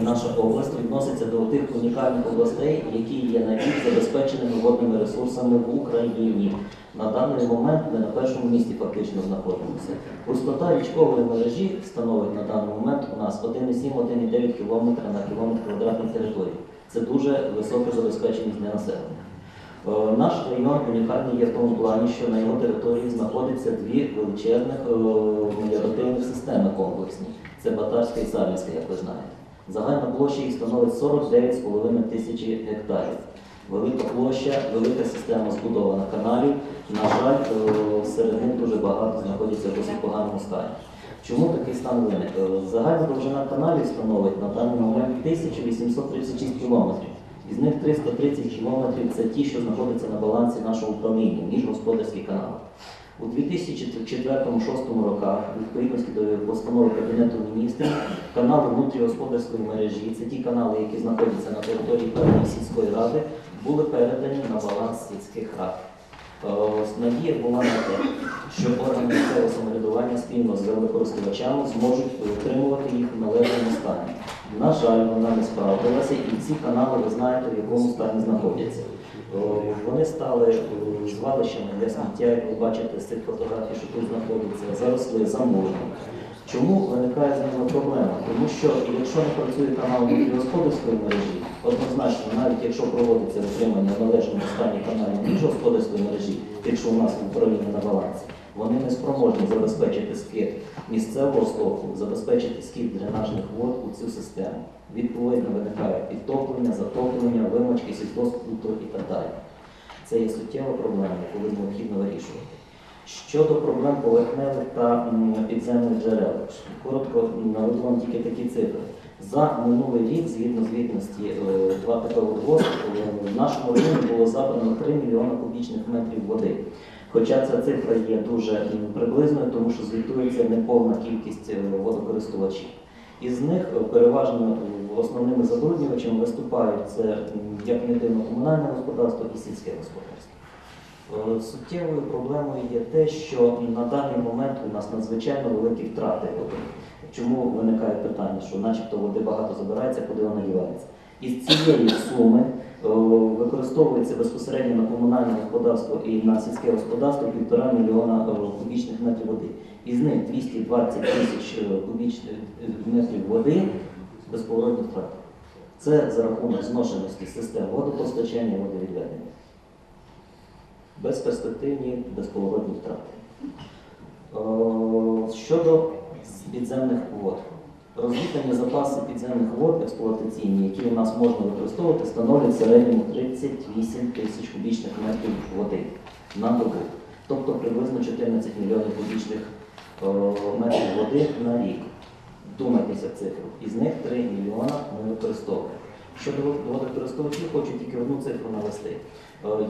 і наша область відноситься до тих унікальних областей, які є найбільш забезпеченими водними ресурсами в Україні. На даний момент ми на першому місці фактично знаходимося. Густота річкової мережі становить на даний момент у нас 1,7-1,9 км на кілометр квадратний території. Це дуже висока забезпеченість для населення. Е, Наш район унікальний є в тому плані, що на його території знаходиться дві величезних е, меліоративних системи комплексні. Це Батарська і Сарненська, як ви знаєте. Загальна площа їх становить 49,5 тисячі гектарів. Велика площа, велика система збудована каналів. На жаль, е, серед них дуже багато знаходяться в досить поганому стані. Чому такий стан виник? Е, Загальна довжина каналів становить на даний момент 1836 кілометрів. Із них 330 кілометрів це ті, що знаходяться на балансі нашого управління, міжгосподарські канали. У 2004-2006 роках, відповідності до постанови Кабінету міністрів, канали внутрігосподарської мережі, це ті канали, які знаходяться на території певної сільської ради, були передані на баланс сільських рад. Е, Надія була на те, що органи місцевого самоврядування спільно з великористувачами зможуть утримувати їх в належному стані. На жаль, вона не справдилася, і ці канали, ви знаєте, в якому стані знаходяться. Вони стали звалищами для сміття, як ви бачите з цих фотографій, що тут знаходяться, заросли замовлені. Чому виникає з ними проблема? Тому що якщо не працює канал господарської мережі, однозначно, навіть якщо проводиться утримання в належному стані каналів господарської мережі, якщо у нас в управлінні на балансі, вони не спроможні забезпечити скид місцевого стоку, забезпечити скид дренажних вод у цю систему. Відповідно виникає підтоплення, затоплення, вимочки сільськогосподарства і так далі. Це є суттєва проблема, яку необхідно вирішувати. Щодо проблем поверхневих та підземних джерел, коротко наведу вам тільки такі цифри. За минулий рік, згідно звітності е, 2 ТП «Водгосп», е, в нашому районі було забрано 3 мільйони кубічних метрів води. Хоча ця цифра є дуже приблизною, тому що звітується неповна кількість е, водокористувачів. Із них е, переважно е, основними забруднювачами виступають це як не дивно комунальне господарство і сільське господарство. Суттєвою проблемою є те, що на даний момент у нас надзвичайно великі втрати води. Чому виникає питання, що начебто води багато забирається, куди вона дівається? Із цієї суми використовується безпосередньо на комунальне господарство і на сільське господарство півтора мільйона е, кубічних метрів води. Із них 220 тисяч е, кубічних е, метрів води безповоротні втрати. Це за рахунок зношеності систем водопостачання і водовідведення безперспективні, безповоротні втрати. Е, Щодо підземних вод. Розвідані запаси підземних вод експлуатаційні, які у нас можна використовувати, становлять в середньому 38 тисяч кубічних метрів води на добу. Тобто приблизно 14 мільйонів кубічних метрів води на рік. Думайтеся цифру. Із них 3 мільйона ми використовуємо. Щодо водокористувачів, хочу тільки одну цифру навести.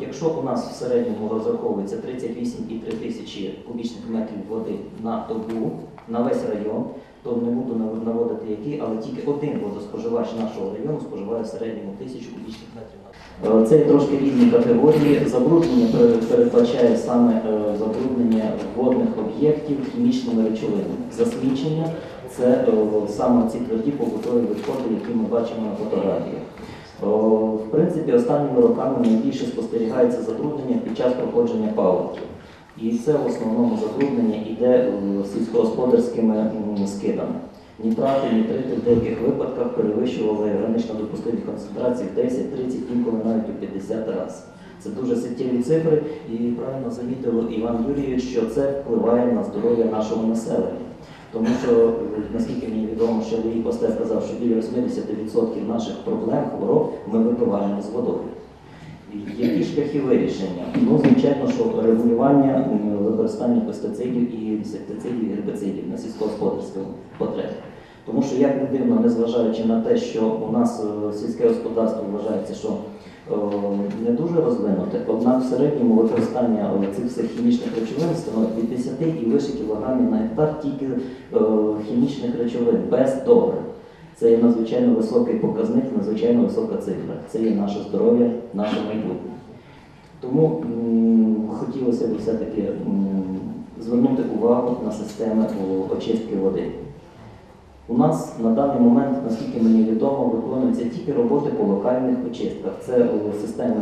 Якщо у нас в середньому розраховується 38,3 тисячі кубічних метрів води на добу на весь район, то не буду наводити які, але тільки один водоспоживач нашого району споживає в середньому тисячу кубічних метрів. Е, Це трошки різні категорії. Забруднення передбачає саме е, забруднення водних об'єктів хімічними речовинами. Засмічення це е, саме ці тверді побутові відходи, які ми бачимо на фотографіях. В принципі, останніми роками найбільше спостерігається забруднення під час проходження паводків. І це в основному забруднення йде е, сільськогосподарськими скидами. Нітрати, нітрити в деяких випадках перевищували гранично допустимі концентрації в 10, 30, інколи навіть у 50 разів. Це дуже суттєві цифри, і правильно замітив Іван Юрійович, що це впливає на здоров'я нашого населення. Тому що, е, наскільки мені відомо, що Лії Пастер казав, що біля 80% наших проблем, хвороб ми випиваємо з водою. Які шляхи вирішення? Ну, звичайно, що регулювання використання пестицидів і інсектицидів і гербицидів на сільськогосподарському потребі. Тому що, як не дивно, незважаючи на те, що у нас е, сільське господарство вважається, що е, не дуже розвинуте, однак в середньому використання е, цих всіх хімічних речовин становить від 10 і вище кілограмів на гектар тільки е, хімічних речовин без добрив. Це є надзвичайно високий показник, надзвичайно висока цифра. Це є наше здоров'я, наше майбутнє. Тому хотілося б все-таки звернути увагу на системи очистки води. У нас на даний момент, наскільки мені відомо, виконуються тільки роботи по локальних очистках. Це системи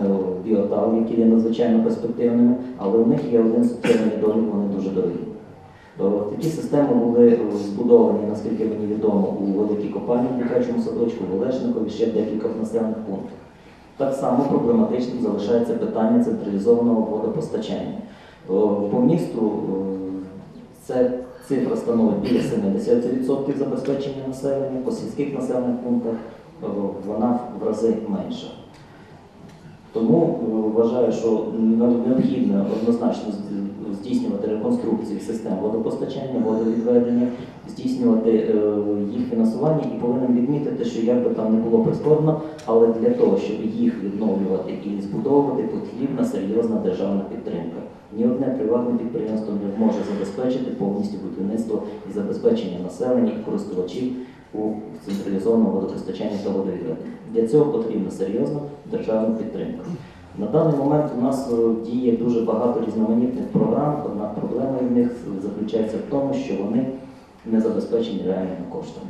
біотал, які є надзвичайно перспективними, але у них є один суттєвий недолік, вони дуже дорогі. Е, Такі системи були е, збудовані, наскільки мені відомо, у Великій Копальні, в дитячому садочку, в Олешникові, ще в декількох населених пунктах. Так само проблематичним залишається питання централізованого водопостачання. Е, По місту е, це цифра становить біля 70% забезпечення населення, по сільських населених пунктах вона в рази менша. Тому е, вважаю, що необхідно однозначно здійснювати реконструкцію систем водопостачання, водовідведення, здійснювати е, їх фінансування і повинен відмітити, що як би там не було прискорбно, але для того, щоб їх відновлювати і збудовувати, потрібна серйозна державна підтримка. Ні одне приватне підприємство не може забезпечити повністю будівництво і забезпечення населення і користувачів у централізованому водопостачанні та водовідведенні. Для цього потрібна серйозна державна підтримка. На даний момент у нас е, діє дуже багато різноманітних програм, однак проблема в них заключається в тому, що вони не забезпечені реальними коштами.